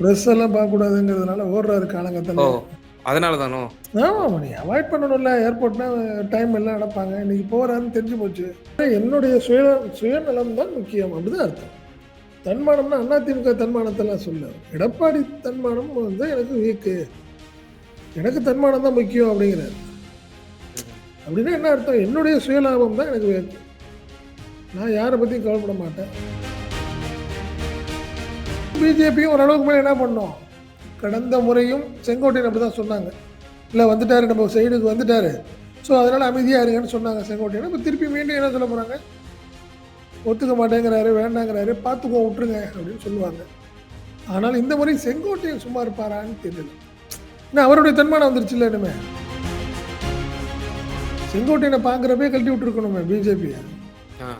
Press எல்லாம் பார்க்கக்கூடாதுங்கிறதுனால ஓடுறாரு காலங்கத்தில் அதனால தானோ ஆமாம் நீ அவாய்ட் பண்ணணும்ல. ஏர்போர்ட்னா டைம் எல்லாம் நடப்பாங்க. இன்னைக்கு போகிறான்னு தெரிஞ்சு போச்சு. என்னுடைய சுய சுயநலம் தான் முக்கியம். அப்படிதான் அர்த்தம். தன்மானம்னா அதிமுக தன்மானத்தெல்லாம் சொல்ல. எடப்பாடி தன்மானம் வந்து எனக்கு வீக்கு எனக்கு தன்மானம் தான் முக்கியம் அப்படிங்கிறார். அப்படின்னா என்ன அர்த்தம்? என்னுடைய சுயலாபம் தான் எனக்கு வேக்கு நான் யாரை பற்றியும் கவலைப்பட மாட்டேன். பிஜேபியும் ஓரளவுக்கு மேலே என்ன பண்ணோம்? கடந்த முறையும் செங்கோட்டையன் அப்படி தான் சொன்னாங்க. இல்லை வந்துட்டார் நம்ம சைடுக்கு வந்துட்டார். ஸோ அதனால் அமைதியாக இருங்கன்னு சொன்னாங்க செங்கோட்டையன். இப்போ திருப்பி மீண்டும் என்ன சொல்ல போகிறாங்க ஒத்துக்க மாட்டேங்கிறாரு வேண்டாங்கிறாரு பார்த்துக்கோ விட்டுருங்க அப்படின்னு சொல்லுவாங்க. ஆனால் இந்த முறை செங்கோட்டையன் சும்மா இருப்பாரான்னு தெரியல. ஏன்னா அவருடைய தன்மானம் வந்துருச்சு இல்லை இனிமே. செங்கோட்டையனை பார்க்குறப்பே கழட்டி விட்டுருக்கணுமே பிஜேபி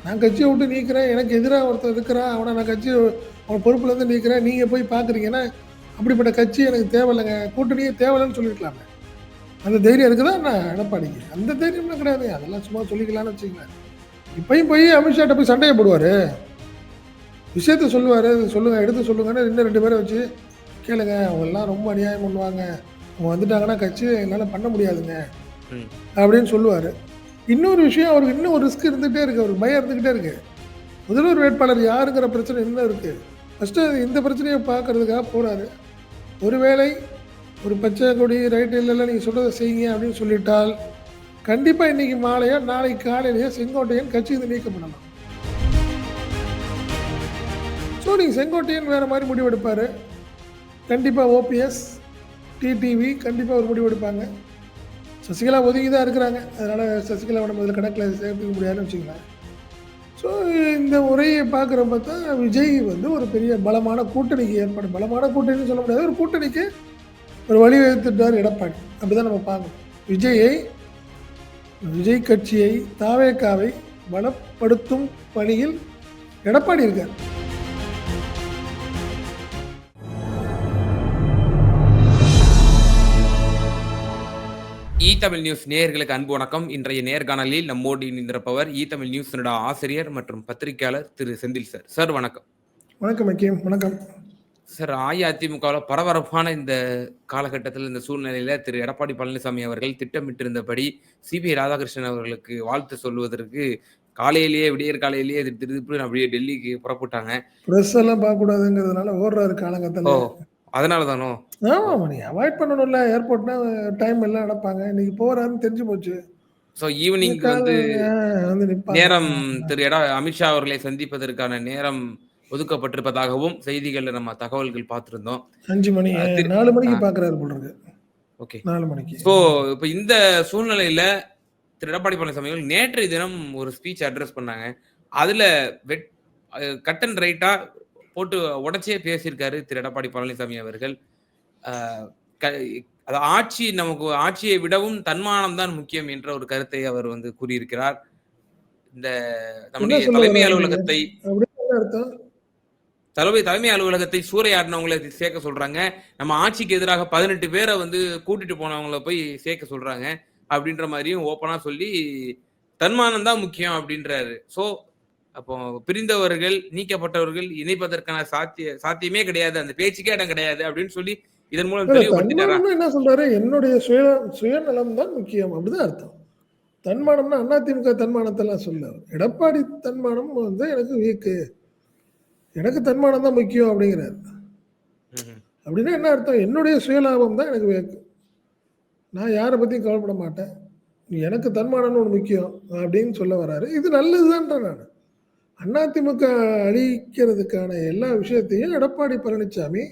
நான் கட்சியை விட்டு நீக்கிறேன் எனக்கு எதிராக ஒருத்தர் இருக்கிறான் அவனை நான் கட்சி அவன் பொறுப்புலேருந்து நீக்கிறேன் நீங்கள் போய் பார்க்குறீங்கன்னா அப்படிப்பட்ட கட்சி எனக்கு தேவையில்லைங்க. கூட்டணியே தேவையில்லைன்னு சொல்லியிருக்கலாமே அந்த தைரியம் இருக்குதா நான் எடப்பாடிக்கு. அந்த தைரியம்லாம் கிடையாது அதெல்லாம் சும்மா சொல்லிக்கலாம்னு வச்சுங்களேன் இப்பயும் போய் அமித்ஷாட்ட போய் சண்டையை போடுவார் விஷயத்த சொல்லுவார் சொல்லுங்க எடுத்து சொல்லுங்கன்னு இன்னும் ரெண்டு பேரை வச்சு கேளுங்க. அவங்க எல்லாம் ரொம்ப அநியாயம் பண்ணுவாங்க. அவங்க வந்துட்டாங்கன்னா கட்சி என்னால் பண்ண முடியாதுங்க. அப்படின்னு சொல்லுவார். இன்னொரு விஷயம் அவருக்கு இன்னும் ஒரு ரிஸ்க் இருந்துகிட்டே இருக்குது அவருக்கு பயம் இருந்துக்கிட்டே இருக்குது முதல்வர் வேட்பாளர் யாருங்கிற பிரச்சனை இன்னும் இருக்குது ஃபஸ்ட்டு இந்த பிரச்சனையை பார்க்கறதுக்காக போகிறாரு ஒருவேளை ஒரு பச்சை கொடி ரைட் இல்லைல்ல நீங்கள் சொல்கிறத செய்யுங்க அப்படின்னு சொல்லிட்டால் கண்டிப்பாக இன்னைக்கு மாலையோ நாளைக்கு காலையிலேயோ செங்கோட்டையன் கட்சியிலிருந்து பண்ணலாம். ஸோ நீங்கள் செங்கோட்டையன் வேறு மாதிரி முடிவெடுப்பார். கண்டிப்பாக ஓபிஎஸ் டிடிவி கண்டிப்பாக ஒரு முடிவெடுப்பாங்க. சசிகலா ஒதுங்கி தான் இருக்கிறாங்க. அதனால் சசிகலாவை நம்ம இதில் கணக்கில் சேர்த்துக்க முடியாதுன்னு வச்சுக்கலாம் ஸோ இந்த உரையை பார்க்குறப்ப தான் விஜய் வந்து ஒரு பெரிய பலமான கூட்டணிக்கு ஏற்பாடு பலமான கூட்டணின்னு சொல்ல முடியாது. ஒரு கூட்டணிக்கு ஒரு வழிவகுத்துட்டார் எடப்பாடி. அப்படி தான் நம்ம பார்க்கணும். விஜயை விஜய் கட்சியை தாவேக்காவை பலப்படுத்தும் பணியில் எடப்பாடி இருக்கார். இ தமிழ் நியூஸ் நேயர்களுக்கு அன்பு வணக்கம். இன்றைய நேர்காணலில் நம்மோடு இணைந்திருப்பவர் இ தமிழ் நியூஸினோட ஆசிரியர் மற்றும் பத்திரிகையாளர் திரு செந்தில் சார். சார் வணக்கம். வணக்கம் மக்கியம் வணக்கம். சார் அஇஅதிமுகவில் பரபரப்பான இந்த காலகட்டத்தில் இந்த சூழ்நிலையில திரு எடப்பாடி பழனிசாமி அவர்கள் திட்டமிட்டிருந்தபடி சிபி ராதாகிருஷ்ணன் அவர்களுக்கு வாழ்த்து சொல்வதற்கு காலையிலேயே விடியற் காலையிலேயே திரு திருப்பி அப்படியே டெல்லிக்கு புறப்பட்டாங்க. ப்ரெஸ் எல்லாம் பார்க்கக்கூடாதுங்கிறதுனால ஓடுறாரு ஓ. காலங்கத்தில் அதனால தானோ ஆமாம் நீ அவாய்ட் பண்ணணும்ல. ஏர்போர்ட்னா டைம் எல்லாம் நடப்பாங்க. இன்னைக்கு போறான்னு தெரிஞ்சு போச்சு. ஸோ ஈவினிங் வந்து. நேரம் திரு எடா அமித்ஷா அவர்களை சந்திப்பதற்கான நேரம் ஒதுக்கப்பட்டிருப்பதாகவும் செய்திகள்ல நம்ம தகவல்கள் பார்த்திருந்தோம். அஞ்சு மணி நாலு மணிக்கு. பாக்குறாரு போல ஓகே. நாலு மணிக்கு. ஸோ இப்போ இந்த சூழ்நிலையில திரு எடப்பாடி பழனிசாமி அவர்கள் நேற்றைய தினம் ஒரு ஸ்பீச் அட்ரஸ் பண்ணாங்க. அதுல வெட் கட் அண்ட் ரைட்டா போட்டு உடச்சே பேசியிருக்காரு திரு எடப்பாடி பழனிசாமி அவர்கள். அது ஆட்சி நமக்கு ஆட்சியை விடவும் தன்மானம் தான் முக்கியம் என்ற ஒரு கருத்தை அவர் வந்து கூறியிருக்கிறார். இந்த நம்முடைய தலைமை? அலுவலகத்தை தலைமை தலைமை அலுவலகத்தை சூறையாடினவங்களை சேர்க்க சொல்றாங்க. நம்ம ஆட்சிக்கு எதிராக பதினெட்டு பேரை வந்து கூட்டிட்டு போனவங்கள போய் சேர்க்க சொல்றாங்க. அப்படின்ற மாதிரியும் ஓப்பனா சொல்லி தன்மானம் தான் முக்கியம் அப்படின்றாரு. சோ அப்போ பிரிந்தவர்கள் நீக்கப்பட்டவர்கள் இணைப்பதற்கான சாத்திய சாத்தியமே கிடையாது. அந்த பேச்சுக்கே இடம் கிடையாது அப்படின்னு சொல்லி இதன் மூலம் என்ன சொல்றாரு? என்னுடைய சுய சுயநலம் தான் முக்கியம் அப்படிதான் அர்த்தம். தன்மானம்னா அதிமுக தன்மானத்தெல்லாம் சொல்ல எடப்பாடி தன்மானம் வந்து எனக்கு வீக்கு எனக்கு தன்மானம் தான் முக்கியம் அப்படிங்கிறார். அப்படின்னா என்ன அர்த்தம்? என்னுடைய சுயலாபம் தான் எனக்கு வேக்கு நான் யாரை பற்றியும் கவலைப்பட மாட்டேன். எனக்கு தன்மானம்னு ஒன்று முக்கியம் அப்படின்னு சொல்ல வராரு. இது நல்லதுதான்றேன் நான். அதிமுக அழிக்கிறதுக்கான எல்லா விஷயத்தையும் எடப்பாடி பழனிசாமி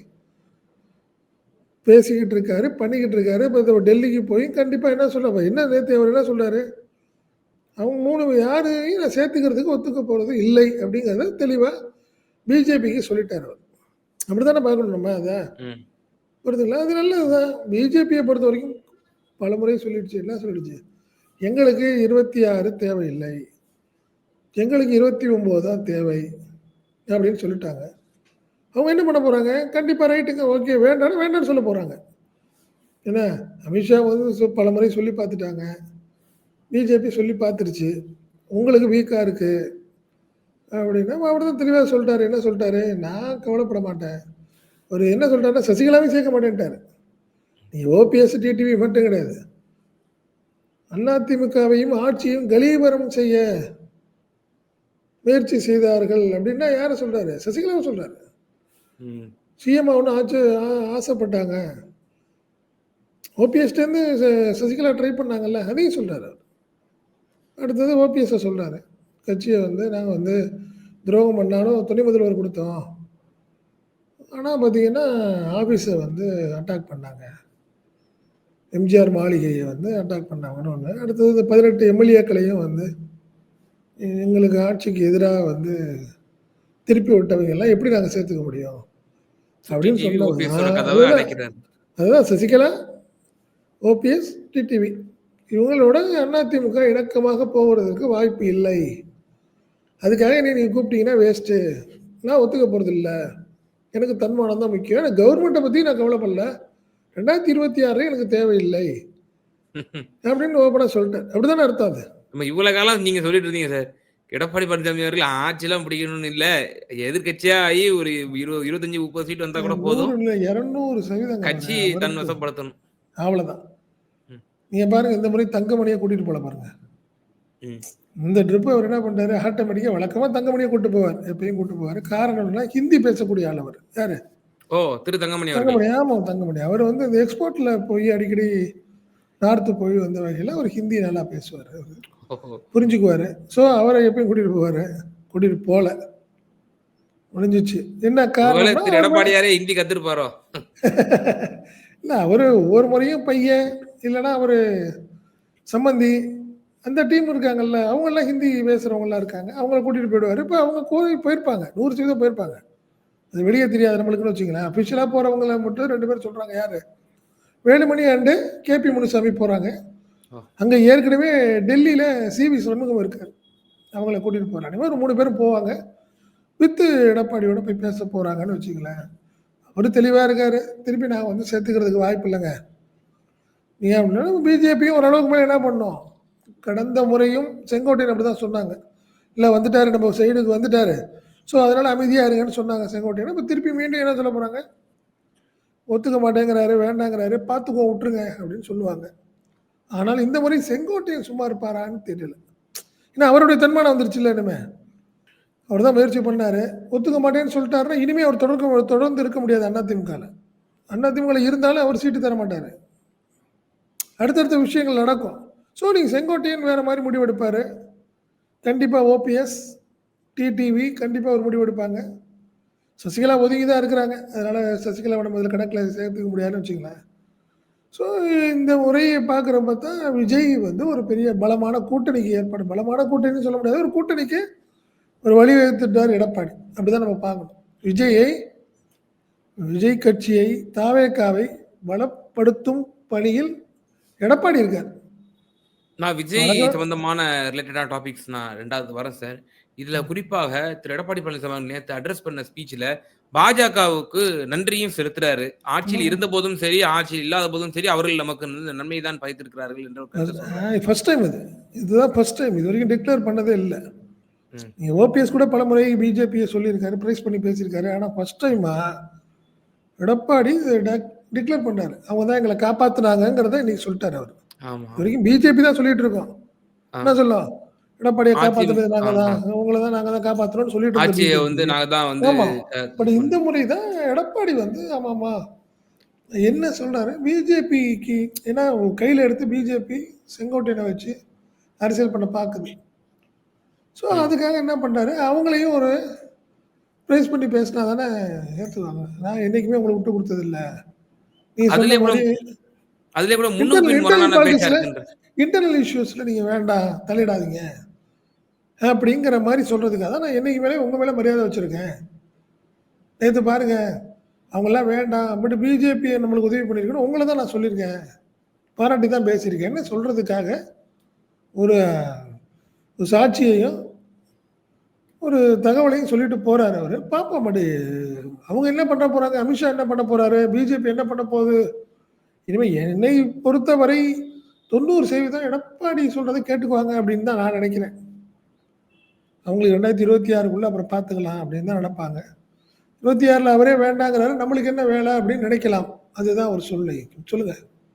பேசிக்கிட்டு இருக்காரு பண்ணிக்கிட்டு இருக்காரு. இப்போ டெல்லிக்கு போய் கண்டிப்பாக என்ன சொல்ல என்ன நேற்று அவர் என்ன சொல்றாரு? அவங்க மூணு யாரையும் நான் சேர்த்துக்கிறதுக்கு ஒத்துக்க போகிறது இல்லை அப்படிங்கிறத தெளிவாக பிஜேபிக்கு சொல்லிட்டார் அவர். அப்படி தானே பார்க்கணும் நம்ம அதை. புரியுதுங்களா அது நல்லதுதான். பிஜேபியை பொறுத்த வரைக்கும் பல முறை சொல்லிடுச்சு. என்ன சொல்லிடுச்சு? எங்களுக்கு இருபத்தி ஆறு தேவையில்லை. எங்களுக்கு இருபத்தி ஒம்பது தான் தேவை அப்படின்னு சொல்லிட்டாங்க. அவங்க என்ன பண்ண போகிறாங்க கண்டிப்பாக ரைட்டுங்க ஓகே வேண்டாம்னு வேண்டாம்னு சொல்ல போகிறாங்க என்ன? அமித்ஷா வந்து பல முறை சொல்லி பார்த்துட்டாங்க. பிஜேபி சொல்லி பார்த்துருச்சு. உங்களுக்கு வீக்காக இருக்குது அப்படின்னா அவர் தான் தெளிவாக சொல்லிட்டாரு. என்ன சொல்லிட்டாரு? நான் கவலைப்பட மாட்டேன். ஒரு என்ன சொல்றாருன்னா சசிகலாவே சேர்க்க மாட்டேன்ட்டாரு. நீ ஓபிஎஸ் டிடிவி மட்டும் கிடையாது. அதிமுகவையும் ஆட்சியும் கலீபரம் செய்ய. முயற்சி செய்தார்கள் அப்படின்னா யாரை சொல்றாரு? சசிகலாவை சொல்றாரு. ம். சிஎம் ஆகணும் ஆச்சு ஆசைப்பட்டாங்க. ஓபிஎஸ்டேருந்து சசிகலா ட்ரை பண்ணாங்கல்ல அதையும் அவர். அடுத்தது ஓபிஎஸ்ஸை சொல்றாரு. கட்சியை வந்து நாங்கள் வந்து துரோகம் பண்ணாலும் துணை முதல்வர் கொடுத்தோம். ஆனால் பார்த்தீங்கன்னா ஆஃபீஸை வந்து அட்டாக் பண்ணாங்க. எம்ஜிஆர் மாளிகையை வந்து அட்டாக் பண்ணாங்கன்னு ஒன்று அடுத்தது பதினெட்டு எம்எல்ஏக்களையும் வந்து எங்களுக்கு ஆட்சிக்கு எதிராக வந்து திருப்பி விட்டவங்க எல்லாம் எப்படி நாங்கள் சேர்த்துக்க முடியும்? அப்படின்னு சொன்னாங்க அதுதான். சசிகலா ஓபிஎஸ் டிடிவி இவங்களோட அதிமுக இணக்கமாக போகிறதுக்கு வாய்ப்பு இல்லை. அதுக்காக நீ நீங்கள் கூப்பிட்டீங்கன்னா வேஸ்ட்டு நான் ஒத்துக்க போகிறது இல்லை. எனக்கு தன்மானம் தான் முக்கியம். எனக்கு கவர்மெண்ட்டை பற்றி நான் கவலைப்படல. ரெண்டாயிரத்தி இருபத்தி ஆறு எனக்கு தேவையில்லை. அப்படின்னு ஓப்பனாக சொல்லிட்டேன். அப்படிதானே அர்த்தம் அது? நம்ம இவ்வளவு காலம் நீங்க சொல்லிட்டு இருந்தீங்க சார். எடப்பாடி பழனிசாமி அவர்கள் ஆட்சியெல்லாம் பிடிக்கணும்னு இல்ல. எதிர்கட்சியா ஆகி ஒரு இருபது இருபத்தஞ்சு முப்பது சீட் வந்தா கூட போதும். இல்லை இரநூறு சதவீதம் கட்சி தன் வசப்படுத்தணும். அவ்வளோதான் ம். நீங்கள் பாருங்க இந்த முறை தங்கமணியை கூட்டிகிட்டு போல பாருங்க. இந்த ட்ரிப் அவர் என்ன பண்றாரு ஆட்டோமேட்டிக்காக வழக்கமாக தங்கமணியை கூட்டு போவார். எப்பயும் கூட்டு போவார். காரணம் என்னன்னா ஹிந்தி பேசக்கூடிய ஆள் அவர். யாரு? ஓ திரு தங்கமணி தங்கமணி ஆமாம் தங்கமணி. அவர் வந்து இந்த எக்ஸ்போர்ட்டில் போய் அடிக்கடி நார்த்து போய் வந்த வகையில் அவர் ஹிந்தி நல்லா பேசுவார். அவர். புரிஞ்சுக்குவார். ஸோ அவரை எப்பயும் கூட்டிகிட்டு போவார். கூட்டிகிட்டு போகல முடிஞ்சிச்சு. என்ன காரணம் எடப்பாடியாரே ஹிந்தி கத்துருப்பாரோ? இல்லை அவர் ஒவ்வொரு முறையும் பையன் இல்லைன்னா அவர் சம்மந்தி அந்த டீம் இருக்காங்கல்ல அவங்கெல்லாம் ஹிந்தி பேசுகிறவங்களாம் இருக்காங்க. அவங்கள கூட்டிகிட்டு போயிடுவார். இப்போ அவங்க கோயில் போயிருப்பாங்க. நூறு சதவீதம் போயிருப்பாங்க. அது வெளியே தெரியாது நம்மளுக்குன்னு வச்சுங்களேன் அஃபிஷியலாக போகிறவங்கள மட்டும் ரெண்டு பேர் சொல்கிறாங்க யார்? வேலுமணி அண்டு கேபி முனுசாமி போகிறாங்க. அங்கே ஏற்கனவே டெல்லியில் சிவி சண்முகம் இருக்கார். அவங்கள கூட்டிகிட்டு போகிறாங்க ஒரு மூணு பேரும் போவாங்க. வித்து எடப்பாடியோட போய் பேச போகிறாங்கன்னு வச்சுங்களேன் அவர் தெளிவாக இருக்கார். திருப்பி நாங்கள் வந்து சேர்த்துக்கிறதுக்கு வாய்ப்பு இல்லைங்க. நீ அப்படின்னா பிஜேபியும் ஓரளவுக்கு மேலே என்ன பண்ணோம்? கடந்த முறையும் செங்கோட்டையன் அப்படி தான் சொன்னாங்க. இல்லை வந்துட்டாரு நம்ம சைடுக்கு வந்துட்டாரு. ஸோ அதனால் அமைதியாக இருங்கன்னு சொன்னாங்க செங்கோட்டையன். இப்போ திருப்பி மீண்டும் என்ன சொல்ல போகிறாங்க ஒத்துக்க மாட்டேங்கிறாரு வேண்டாங்கிறாரு. பார்த்துக்கோ விட்டுருங்க அப்படின்னு சொல்லுவாங்க. ஆனால் இந்த முறை செங்கோட்டையன் சும்மா இருப்பாரான்னு தெரியல. ஏன்னா அவருடைய தன்மானம் வந்துருச்சுல்ல இனிமே. அவர் தான் முயற்சி பண்ணார். ஒத்துக்க மாட்டேன்னு சொல்லிட்டாருன்னா இனிமேல் அவர் தொடர்க்க தொடர்ந்து இருக்க முடியாது அதிமுகவில் அதிமுகவில் இருந்தாலும் அவர் சீட்டு தர மாட்டார். அடுத்தடுத்த விஷயங்கள் நடக்கும். ஸோ நீங்கள் செங்கோட்டையன் வேறு மாதிரி முடிவெடுப்பார். கண்டிப்பாக ஓபிஎஸ் டிடிவி கண்டிப்பாக ஒரு முடிவெடுப்பாங்க. சசிகலா ஒதுங்கி தான் இருக்கிறாங்க. அதனால் சசிகலாவோட நம்ம கணக்கில் சேர்த்துக்க முடியாதுன்னு வச்சுங்களேன் ஸோ இந்த முறையை பார்க்குற பார்த்தா விஜய் வந்து ஒரு பெரிய பலமான கூட்டணிக்கு ஏற்பாடு பலமான கூட்டணின்னு சொல்ல முடியாது. ஒரு கூட்டணிக்கு ஒரு வழிவகுத்துட்டார் எடப்பாடி. அப்படிதான் நம்ம பார்க்கணும். விஜயை விஜய் கட்சியை தாவேக்காவை பலப்படுத்தும் பணியில் எடப்பாடி இருக்கார். நான் விஜய். சம்பந்தமான ரிலேட்டடான டாபிக்ஸ் நான் ரெண்டாவது வரேன் சார் இதுல குறிப்பாக திரு எடப்பாடி பழனிசாமி நேற்று அட்ரஸ் பண்ண ஸ்பீச்ல பாஜகவுக்கு நன்றியும் செலுத்துறாரு. ஆட்சியில். இருந்த போதும் சரி ஆட்சியில் இல்லாத போதும் சரி அவர்கள் நமக்கு நன்மை தான் பயத்திருக்கிறார்கள் என்ற. ஃபர்ஸ்ட் டைம் இது இதுதான் ஃபர்ஸ்ட் டைம் இது வரைக்கும் டிக்ளேர் பண்ணதே இல்லை. ம். நீங்கள் ஓபிஎஸ் கூட பல முறை பிஜேபியை சொல்லியிருக்காரு ப்ரைஸ் பண்ணி பேசியிருக்காரு. ஆனால் ஃபர்ஸ்ட் டைமா எடப்பாடி டிக்ளேர் பண்ணாரு. அவங்க தான் எங்களை காப்பாத்துனாங்கங்கிறத இன்னைக்கு சொல்லிட்டாரு அவர். வரைக்கும் பிஜேபி தான் சொல்லிட்டு இருக்கோம். என்ன சொல்லும்? எடப்பாடியை காப்பாத்துறது நாங்க தான் ஆமா. உங்களை தான் நாங்க தான் காப்பாத்துறோம்னு சொல்லிட்டு ஆட்சியை. வந்து நாங்க தான் வந்து ஆமா. பட் இந்த முறை தான் எடப்பாடி வந்து ஆமாம்மா என்ன சொல்றாரு? பிஜேபிக்கு ஏன்னா கையில் எடுத்து பிஜேபி செங்கோட்டையனை வச்சு அரசியல் பண்ண பார்க்குது. ஸோ அதுக்காக என்ன பண்றாரு? அவங்களையும் ஒரு ப்ரைஸ் பண்ணி பேசினா தானே ஏற்றுவாங்க நான் என்னைக்குமே உங்களை விட்டு கொடுத்தது இல்ல நீ அதுல சொன்ன மாதிரி இன்டர்னல் இஷ்யூஸில் நீங்கள் வேண்டாம் தலையிடாதீங்க. அப்படிங்கிற மாதிரி சொல்கிறதுக்காக தான் நான் என்னைக்கு மேலே உங்கள் மேலே மரியாதை வச்சுருக்கேன். நேற்று பாருங்க அவங்கெல்லாம் வேண்டாம் பட் பிஜேபி நம்மளுக்கு உதவி பண்ணியிருக்கணும் உங்களை தான் நான் சொல்லியிருக்கேன். பாராட்டி தான் பேசியிருக்கேன்னு சொல்கிறதுக்காக ஒரு ஒரு சாட்சியையும் ஒரு தகவலையும் சொல்லிட்டு போகிறாரு அவர். பார்ப்போம் பட் அவங்க என்ன பண்ண போகிறாங்க அமித்ஷா என்ன பண்ண போகிறாரு பிஜேபி என்ன பண்ண போகுது? இனிமேல் என்னை பொறுத்தவரை தொண்ணூறு சதவீதம் எடப்பாடி சொல்கிறத கேட்டுக்குவாங்க அப்படின்னு தான் நான் நினைக்கிறேன். அவங்களுக்கு ரெண்டாயிரத்தி இருபத்தி ஆறுக்குள்ளே அப்புறம் பார்த்துக்கலாம் அப்படின்னு தான் நினைப்பாங்க. இருபத்தி ஆறில் அவரே வேண்டாங்கிறாரு நம்மளுக்கு என்ன வேலை அப்படின்னு நினைக்கலாம். அதுதான் ஒரு சூழ்நிலை சொல்லுங்கள்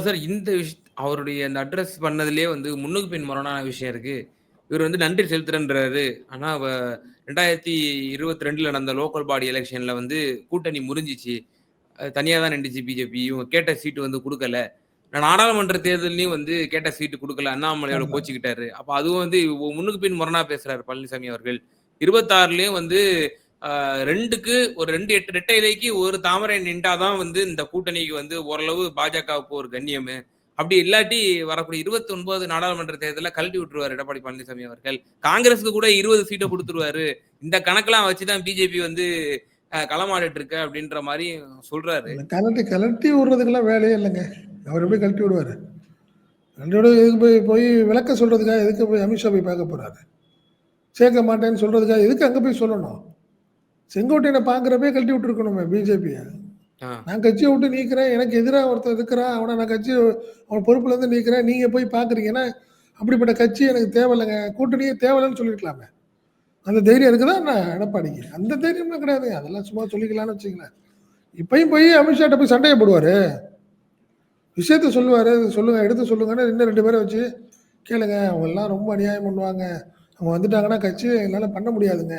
சார் இந்த விஷ அவருடைய அந்த அட்ரஸ் பண்ணதுலயே வந்து முன்னுக்கு பின் முரணான விஷயம் இருக்கு. இவர் வந்து நன்றி செலுத்துறன்றாரு. ஆனா அவ ரெண்டாயிரத்தி இருபத்தி ரெண்டுல நடந்த லோக்கல் பாடி எலெக்ஷன்ல வந்து கூட்டணி முறிஞ்சிச்சு. அது தனியா தான் நின்றுச்சு பிஜேபி இவங்க கேட்ட சீட்டு வந்து கொடுக்கல. நான் நாடாளுமன்ற தேர்தலையும் வந்து கேட்ட சீட்டு கொடுக்கல. அண்ணாமலையோட. கோச்சிக்கிட்டாரு. அப்ப அதுவும் வந்து முன்னுக்கு பின் முரணா பேசுறாரு பழனிசாமி அவர்கள். இருபத்தாறுலயும் வந்து ரெண்டுக்கு ஒரு ரெண்டு எட்டு ரெட்டை இலைக்கு ஒரு தாமரை நின்றாதான் வந்து இந்த கூட்டணிக்கு வந்து ஓரளவு பாஜகவுக்கு ஒரு கண்ணியம். அப்படி இல்லாட்டி வரக்கூடிய இருபத்தி ஒன்பது நாடாளுமன்ற தேர்தலில் கழட்டி விட்டுருவார் எடப்பாடி பழனிசாமி அவர்கள். காங்கிரஸுக்கு கூட இருபது சீட்டை கொடுத்துருவாரு. இந்த கணக்கெல்லாம் வச்சுதான் பிஜேபி வந்து களமாடிட்டு இருக்கு அப்படின்ற மாதிரி சொல்றாரு. கலட்டி கலட்டி விடுறதுக்கெல்லாம் வேலையே இல்லைங்க. அவர் எப்படி கழட்டி விடுவாரு? கழட்டி விட போய் போய் விளக்க சொல்கிறதுக்காக எதுக்கு போய் அமித்ஷா போய் பார்க்க போகிறாரு சேர்க்க மாட்டேன்னு சொல்றதுக்காக எதுக்கு அங்கே போய் சொல்லணும்? செங்கோட்டையனை பார்க்குறப்பே கழட்டி விட்டுருக்கணுமே பிஜேபியை. நான் கட்சியை விட்டு நீக்கிறேன் எனக்கு எதிராக ஒருத்தர் இருக்கிறான் அவனை நான் கட்சி அவன் பொறுப்புலேருந்து நீக்கிறேன் நீங்கள் போய் பார்க்குறீங்கன்னா அப்படிப்பட்ட கட்சி எனக்கு தேவையில்லைங்க. கூட்டணியே தேவையில்லைன்னு சொல்லியிருக்கலாமே. அந்த தைரியம் இருக்குதா என்ன எடப்பாடிக்கு? அந்த தைரியம்லாம் கிடையாதுங்க. அதெல்லாம் சும்மா சொல்லிக்கலாம்னு வச்சுங்களேன் இப்பயும் போய் அமித்ஷாட்ட போய் சண்டையை போடுவார். விஷயத்த சொல்லுவார். சொல்லுங்க எடுத்து சொல்லுங்கன்னு இன்னும் ரெண்டு பேரை வச்சு கேளுங்க. அவங்க எல்லாம் ரொம்ப அநியாயம் பண்ணுவாங்க. அவங்க வந்துட்டாங்கன்னா கட்சி என்னால் பண்ண முடியாதுங்க.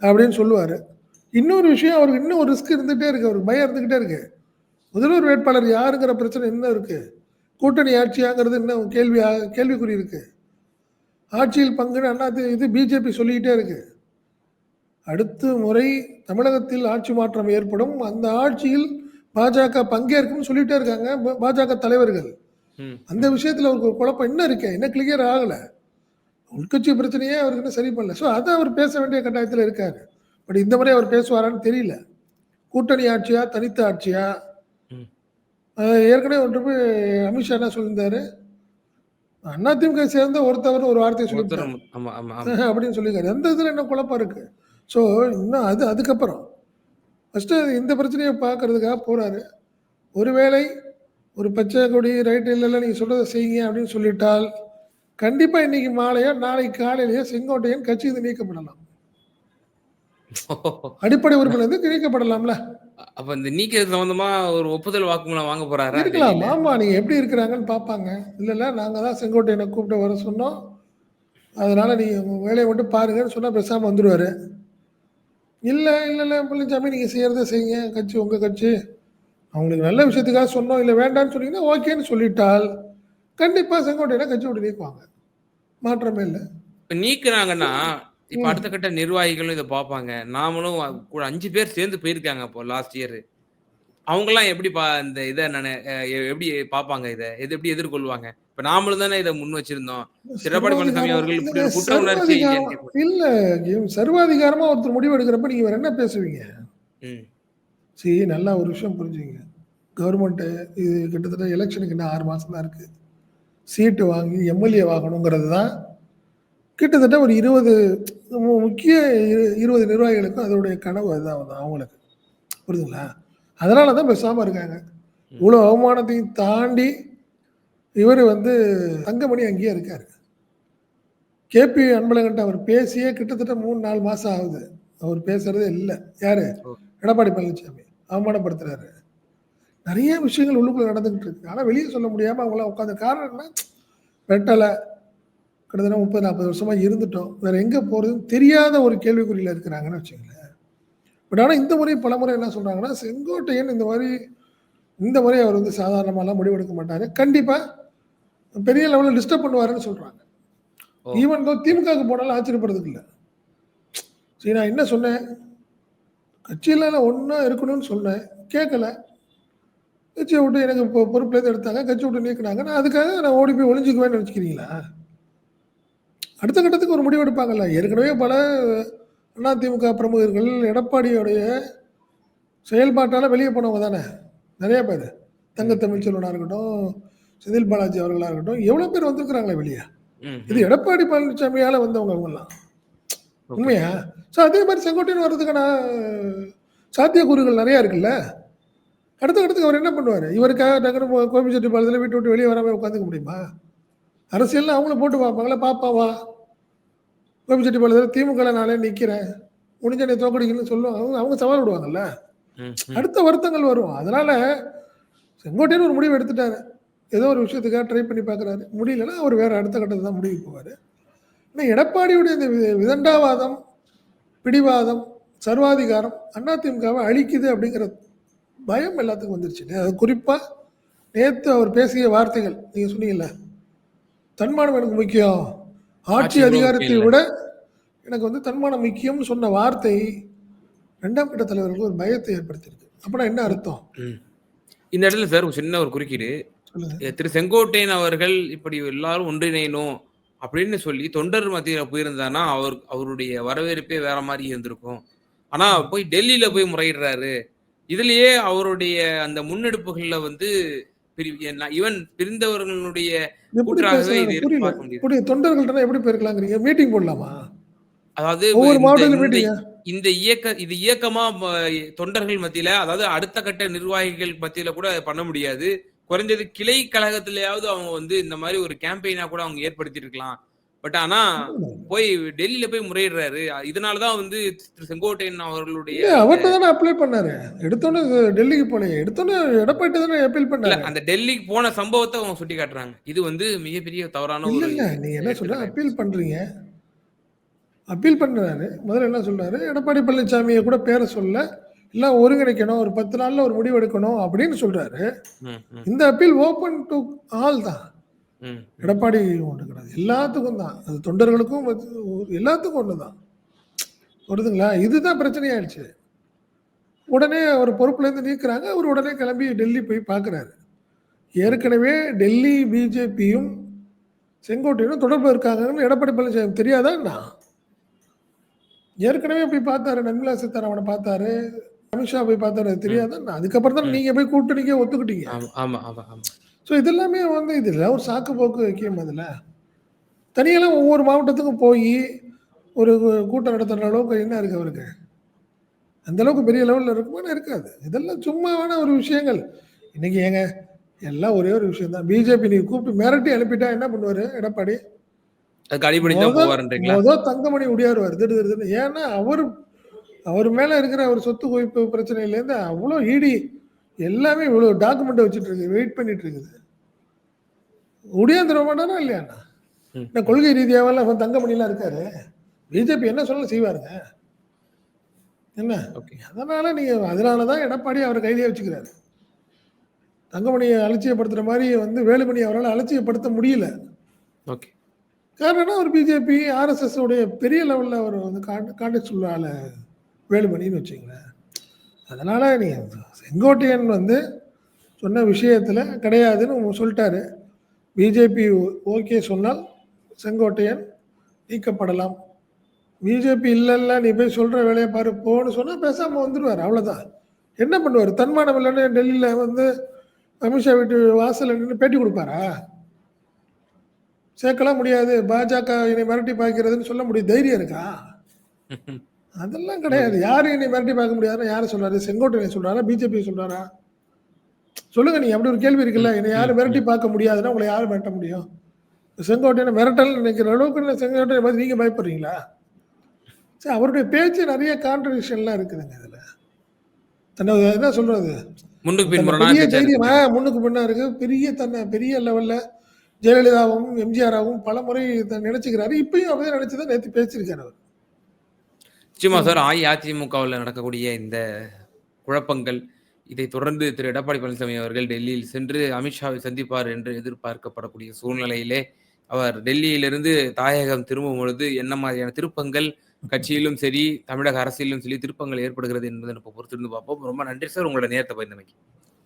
அப்படின்னு சொல்லுவார். இன்னொரு விஷயம் அவருக்கு இன்னும் ஒரு ரிஸ்க் இருந்துகிட்டே இருக்கு. அவருக்கு பயம் இருந்துகிட்டே இருக்கு. முதல்வர் வேட்பாளர் யாருங்கிற பிரச்சனை இன்னும் இருக்கு. கூட்டணி ஆட்சியாங்கிறது இன்னும் கேள்வி கேள்விக்குறி இருக்கு. ஆட்சியில் பங்குன்னு அண்ணா இது- பிஜேபி சொல்லிக்கிட்டே இருக்கு. அடுத்த முறை தமிழகத்தில் ஆட்சி மாற்றம் ஏற்படும். அந்த ஆட்சியில் பாஜக பங்கேற்கும்னு சொல்லிட்டே இருக்காங்க. பாஜக தலைவர்கள். அந்த விஷயத்துல அவருக்கு ஒரு குழப்பம் இன்னும் இருக்கு. இன்னும் கிளியர் ஆகல. உள்கட்சி பிரச்சனையே அவருக்கு இன்னும் சரி பண்ணல. ஸோ அதை அவர் பேச வேண்டிய கட்டாயத்தில் இருக்காரு. பட் இந்த முறை அவர் பேசுவாரான்னு தெரியல. கூட்டணி ஆட்சியா தனித்த ஆட்சியா? ஏற்கனவே ஒன்று போய் அமித்ஷா என்ன சொல்லியிருந்தாரு? அதிமுக சேர்ந்த ஒருத்தவர் ஒரு வார்த்தையை ஆமா அப்படின்னு சொல்லியிருக்காரு. எந்த இதில் என்ன குழப்பம் இருக்கு? ஸோ இன்னும் அது அதுக்கப்புறம். ஃபஸ்ட்டு இந்த பிரச்சனையை பார்க்கறதுக்காக போகிறாரு ஒருவேளை ஒரு பச்சை கொடி ரைட் இல்லைல்ல நீங்கள் சொல்கிறத செய்யுங்க அப்படின்னு சொல்லிட்டால் கண்டிப்பாக இன்னைக்கு மாலையோ நாளைக்கு காலையிலேயோ செங்கோட்டையன் கட்சி இது நீக்கப்படலாம். அடிப்படை உறுப்பினர் நீக்கப்படலாம்ல. அப்ப இந்த நீக்கிறது சம்பந்தமா ஒரு ஒப்புதல் வாக்குமூலம் வாங்க போறாரா? இருக்கலாம்? ஆமா நீங்க எப்படி இருக்கிறாங்கன்னு பார்ப்பாங்க. இல்ல இல்ல நாங்க தான் செங்கோட்டையனை கூப்பிட்டு வர சொன்னோம். அதனால நீங்க உங்க வேலையை மட்டும் பாருங்கன்னு சொன்னா பேசாம வந்துருவாரு. இல்ல இல்ல இல்ல பழனிசாமி நீங்க செய்யறத செய்யுங்க. கட்சி உங்க கட்சி. அவங்களுக்கு நல்ல விஷயத்துக்காக சொன்னோம். இல்ல வேண்டாம்னு சொன்னீங்கன்னா ஓகேன்னு சொல்லிட்டால் கண்டிப்பா செங்கோட்டையனை கட்சி விட்டு நீக்குவாங்க. மாற்றமே இல்லை. இப்ப நீக்குறாங்கன்னா இப்ப. அடுத்த கட்ட நிர்வாகிகளும் இதை பார்ப்பாங்க. நாமளும் கூட அஞ்சு பேர் சேர்ந்து போயிருக்காங்க அப்போ லாஸ்ட் இயர் அவங்க எல்லாம் எப்படி பா இந்த இதை நான் எப்படி பார்ப்பாங்க இதை? எது எப்படி எதிர்கொள்வாங்க? இப்ப நாமளும் தானே இதை முன் வச்சிருந்தோம். எடப்பாடி பழனிசாமி அவர்கள் இப்படி ஒரு குற்ற உணர்ச்சி. இல்ல சர்வாதிகாரமா ஒருத்தர் முடிவு எடுக்கிறப்ப நீங்க வேற என்ன பேசுவீங்க. சரி நல்லா ஒரு விஷயம் புரிஞ்சுங்க. கவர்மெண்ட்டு இது கிட்டத்தட்ட எலெக்ஷனுக்கு இன்னும் ஆறு மாதம் தான் இருக்குது சீட்டு வாங்கி எம்எல்ஏ வாங்கணுங்கிறது தான் கிட்டத்தட்ட ஒரு இருபது முக்கிய இரு- இருபது நிர்வாகிகளுக்கும் அதோடைய கனவு அதுதான் அவங்களுக்கு. புரியுதுங்களா? அதனால தான் பேசாமல் இருக்காங்க. இவ்வளோ அவமானத்தையும் தாண்டி இவர் வந்து தங்கமணி அங்கேயே இருக்காரு. கேபி அன்பழகன்ட்ட அவர் பேசியே கிட்டத்தட்ட மூணு நாலு மாதம் ஆகுது. அவர் பேசுறதே இல்லை. யாரு. எடப்பாடி பழனிசாமி அவமானப்படுத்துறாரு. நிறைய விஷயங்கள் உள்ளுக்குள்ள நடந்துகிட்டு இருக்கு. ஆனால் வெளியே சொல்ல முடியாமல் அவங்களாம் உட்காந்து காரணம் என்ன வெட்டலை கிட்டத்தட்ட முப்பது நாற்பது வருஷமா இருந்துட்டோம். வேற எங்கே போகிறதுன்னு தெரியாத ஒரு கேள்விக்குறியில் இருக்கிறாங்கன்னு வச்சுங்களேன் பட் ஆனால் இந்த முறை பல முறை என்ன சொல்கிறாங்கன்னா செங்கோட்டையன் இந்த மாதிரி இந்த முறை அவர் வந்து சாதாரணமாலாம் முடிவெடுக்க மாட்டார். கண்டிப்பாக பெரிய லெவலில் டிஸ்டர்ப் பண்ணுவாருன்னு சொல்கிறாங்க. ஈவன் தோ திமுகவுக்கு போனாலும் ஆச்சரியப்படுறதுக்கு இல்லை. சரி நான் என்ன சொன்னேன்? கட்சியில் ஒன்றா இருக்கணும்னு சொன்னேன். கேட்கல கட்சியை விட்டு எனக்கு இப்போ பொறுப்புலேருந்து எடுத்தாங்க. கட்சி விட்டு நீக்கினாங்க. நான் அதுக்காக நான் ஓடி போய் ஒளிஞ்சுக்குவேன்னு நினச்சிக்கிறீங்களா அடுத்த கட்டத்துக்கு ஒரு முடிவு எடுப்பாங்கல்ல. ஏற்கனவே பல அதிமுக பிரமுகர்கள் எடப்பாடியோடைய செயல்பாட்டால் வெளியே போனவங்க தானே. நிறைய பேர். தங்க தமிழ்ச்செல்வனாக இருக்கட்டும் செந்தில் பாலாஜி அவர்களாக இருக்கட்டும் எவ்வளோ பேர் வந்திருக்கிறாங்களே வெளியே. இது எடப்பாடி பழனிசாமியால் வந்தவங்க அவங்கெல்லாம். உண்மையா? ஸோ அதே மாதிரி செங்கோட்டையன் வர்றதுக்கான சாத்தியக்கூறுகள் நிறையா இருக்குல்ல. அடுத்த கட்டத்துக்கு அவர் என்ன பண்ணுவார்? இவருக்காக டக்குனு கோபிச்செட்டிப்பாளத்தில் வீட்டு விட்டு வெளியே வராமல் உட்காந்துக்க முடியுமா? அரசியலில் அவங்களும் போட்டு பார்ப்பாங்களே? பாப்பாவா கோபிச்செட்டிப்பாளத்தில் திமுக நாளே நிற்கிறேன் முடிஞ்ச நீ தோக்கடிக்கணும்னு சொல்லுவாங்க அவங்க அவங்க சவால் விடுவாங்கல்ல. அடுத்த வருத்தங்கள் வரும். அதனால செங்கோட்டையன் ஒரு முடிவு எடுத்துட்டாரு. ஏதோ ஒரு விஷயத்துக்காக ட்ரை பண்ணி பார்க்குறாரு. முடியலன்னா அவர் வேற அடுத்த கட்டத்தை தான் முடிவு போவார். ஆனால் எடப்பாடியுடைய இந்த விதண்டாவாதம் பிடிவாதம் சர்வாதிகாரம் அதிமுகவை அழிக்குது அப்படிங்கிற பயம் எல்லாத்துக்கும் வந்துருச்சு. அது குறிப்பாக நேற்று அவர் பேசிய வார்த்தைகள் நீங்கள் சொன்னீங்கல்ல தன்மானம் எனக்கு முக்கியம். ஆட்சி அதிகாரத்தை விட எனக்கு வந்து தன்மானம் முக்கியம்னு சொன்ன வார்த்தை ரெண்டாம் கட்ட தலைவர்களுக்கு ஒரு பயத்தை ஏற்படுத்தியிருக்கு. அப்படின்னா என்ன அர்த்தம். இந்த இடத்துல சார் ஒரு சின்ன ஒரு குறுக்கீடு. திரு செங்கோட்டையன் அவர்கள் இப்படி எல்லாரும் ஒன்றிணையணும் அப்படின்னு சொல்லி தொண்டர் மத்தியில போயிருந்தானா அவர் அவருடைய வரவேற்பே வேற மாதிரி இருந்திருக்கும். ஆனா போய் டெல்லியில போய் முறையிடுறாரு. இதுலயே அவருடைய அந்த முன்னெடுப்புகள்ல வந்து ஈவன் பிரிந்தவர்களுடைய கூற்றாகவே இது பார்க்க தொண்டர்கள்ட்ட எப்படி போயிருக்கலாங்கிறீங்க? மீட்டிங் போடலாமா? அதாவது இந்த- இயக்க இது இயக்கமா தொண்டர்கள் மத்தியில அதாவது அடுத்த கட்ட நிர்வாகிகள் மத்தியில கூட பண்ண முடியாது. குறைஞ்சது கிளை கழகத்திலயாவது அவங்க வந்து இந்த மாதிரி ஒரு கேம்பெயினா கூட அவங்க ஏற்படுத்தி இருக்கலாம் பட் ஆனா போய் டெல்லியில போய் முறையிடுறாரு. இதனாலதான் வந்து திரு செங்கோட்டையன் அவர்களுடைய அவர்கிட்ட தானே அப்ளை பண்ணாரு. எடுத்தோன்னே டெல்லிக்கு போனீங்க. எடுத்தோன்னே எடப்பாடி தானே அப்பீல் பண்ணாரு. அந்த டெல்லிக்கு போன சம்பவத்தை அவங்க சுட்டி காட்டுறாங்க. இது வந்து மிகப்பெரிய தவறான ஒரு இல்ல நீங்க என்ன சொல்ற? அப்பீல் பண்றீங்க. அப்பீல் பண்றாரு. முதல்ல என்ன சொல்றாரு? எடப்பாடி பழனிசாமியை கூட பேரை சொல்ல எல்லாம் ஒருங்கிணைக்கணும். ஒரு பத்து நாள்ல ஒரு முடிவு எடுக்கணும். அப்படின்னு சொல்றாரு. இந்த அப்பீல் ஓபன் டு ஆல் தான். எடப்பாடி ஒன்று கிடையாது. எல்லாத்துக்கும் தான். அது தொண்டர்களுக்கும் எல்லாத்துக்கும் ஒன்று தான். வருதுங்களா இதுதான் பிரச்சனையாயிடுச்சு. உடனே அவர் பொறுப்புலேருந்து நீக்குறாங்க. அவர் உடனே கிளம்பி டெல்லி போய் பார்க்குறாரு. ஏற்கனவே டெல்லி பிஜேபியும் செங்கோட்டையனும் தொடர்பு இருக்காங்கன்னு எடப்பாடி பழனிசாமி தெரியாதா என்ன? ஏற்கனவே போய் பார்த்தாரு. நர்மலா சீதாராமனை பார்த்தாரு. அமித்ஷா போய் பார்த்தாரு. தெரியாதா அதுக்கப்புறம் தான் நீங்கள் போய் கூட்டணிக்கே ஒத்துக்கிட்டீங்க. ஆமா ஆமா ஆமா ஆமா. ஸோ இதெல்லாமே வந்து இதில் ஒரு சாக்கு போக்கு வைக்கும் அதில். தனியெல்லாம் ஒவ்வொரு மாவட்டத்துக்கும் போய் ஒரு கூட்டம் நடத்துகிற அளவுக்கு என்ன இருக்கு அவருக்கு? அந்த அளவுக்கு பெரிய லெவலில் இருக்குமான்னு இருக்காது. இதெல்லாம் சும்மாவான ஒரு விஷயங்கள். இன்னைக்கு ஏங்க எல்லாம் ஒரே ஒரு விஷயம் தான் பிஜேபி நீ கூப்பிட்டு மிரட்டி அனுப்பிட்டா என்ன பண்ணுவார் எடப்பாடி? தங்கமணி உடையாருவார் திடு திடுன்னு. ஏன்னா அவர் அவர் மேல இருக்கிற ஒரு சொத்து குவிப்பு பிரச்சனையிலேருந்து அவ்வளோ ஈடி எல்லாமே இவ்வளோ டாக்குமெண்ட் வச்சுட்டு இருக்கு வெயிட் பண்ணிட்டு இருக்குது உடையாந்துட மாட்டானா இல்லையாண்ணா. இந்த கொள்கை ரீதியாவெல்லாம் தங்கமணிலாம் இருக்காரு? பிஜேபி என்ன சொல்ல செய்வாருங்க. என்ன? ஓகே. அதனால நீங்க அதனால தான் எடப்பாடி அவரை கைதியாக வச்சுக்கிறாரு. தங்கமணியை அலட்சியப்படுத்துற மாதிரி வந்து வேலுமணி அவரால் அலட்சியப்படுத்த முடியல. ஓகே. காரணம்னா ஒரு பிஜேபி ஆர்எஸ்எஸ் உடைய பெரிய லெவலில் அவர் வந்து கான்டெக்ட் உள்ள ஆளு வேலுமணின்னு வச்சுங்களேன் அதனால் நீ செங்கோட்டையன் வந்து சொன்ன விஷயத்தில் கிடையாதுன்னு சொல்லிட்டாரு. பிஜேபி ஓகே சொன்னால் செங்கோட்டையன் நீக்கப்படலாம். பிஜேபி இல்லைல்ல நீ போய் சொல்கிற வேலையை பாரு போன்னு சொன்னால் பேசாமல் வந்துடுவார் அவ்வளோதான் என்ன பண்ணுவார்? தன்மானம் இல்லைன்னு டெல்லியில் வந்து அமித்ஷா வீட்டு வாசலில் நின்று பேட்டி கொடுப்பாரா? சேர்க்கலாம் முடியாது. பாஜக என்னை மிரட்டி பார்க்கிறதுன்னு சொல்ல முடியும். தைரியம் இருக்கா? அதெல்லாம் கிடையாது. யாரும் என்னை மிரட்டி பார்க்க முடியாதுன்னு யாரை சொல்றாரு? செங்கோட்டையனை சொல்றாரா? பிஜேபி சொல்றாரா? சொல்லுங்க நீங்க. அப்படி ஒரு கேள்வி இருக்குல்ல. என்னை யாரும் மிரட்டி பார்க்க முடியாதுன்னா உங்களை யாரும் மிரட்ட முடியும்? செங்கோட்டையனை மிரட்டல் நினைக்கிற அளவுக்கு செங்கோட்டையை பார்த்து நீங்க பயப்படுறீங்களா? சரி அவருடைய பேச்சு நிறைய கான்ட்ரடிக்ஷன்லாம் இருக்குதுங்க இதுல. தன்னை என்ன சொல்றது? பெரிய தைரியம். முன்னுக்கு பின்னா இருக்கு. பெரிய தன்னை பெரிய லெவல்ல ஜெயலலிதாவும் எம்ஜிஆராவும் பல முறை நினைச்சுக்கிறாரு. இப்பயும் அப்படியே நினைச்சுதான் நேற்று பேசியிருக்காரு அவர். நிச்சயமா சார் அஇஅதிமுகவில் நடக்கக்கூடிய இந்த குழப்பங்கள் இதை தொடர்ந்து திரு. எடப்பாடி பழனிசாமி அவர்கள் டெல்லியில் சென்று அமித்ஷாவை சந்திப்பார் என்று எதிர்பார்க்கப்படக்கூடிய சூழ்நிலையிலே அவர் டெல்லியிலிருந்து தாயகம் திரும்பும் பொழுது என்ன மாதிரியான திருப்பங்கள் கட்சியிலும் சரி தமிழக அரசியலிலும் சரி திருப்பங்கள் ஏற்படுகிறது என்பதை நம்ம பொறுத்திருந்து பார்ப்போம். ரொம்ப நன்றி சார் உங்களோட நேரத்தை பயந்தமைக்கு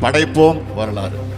படைப்போம் வரலாறு.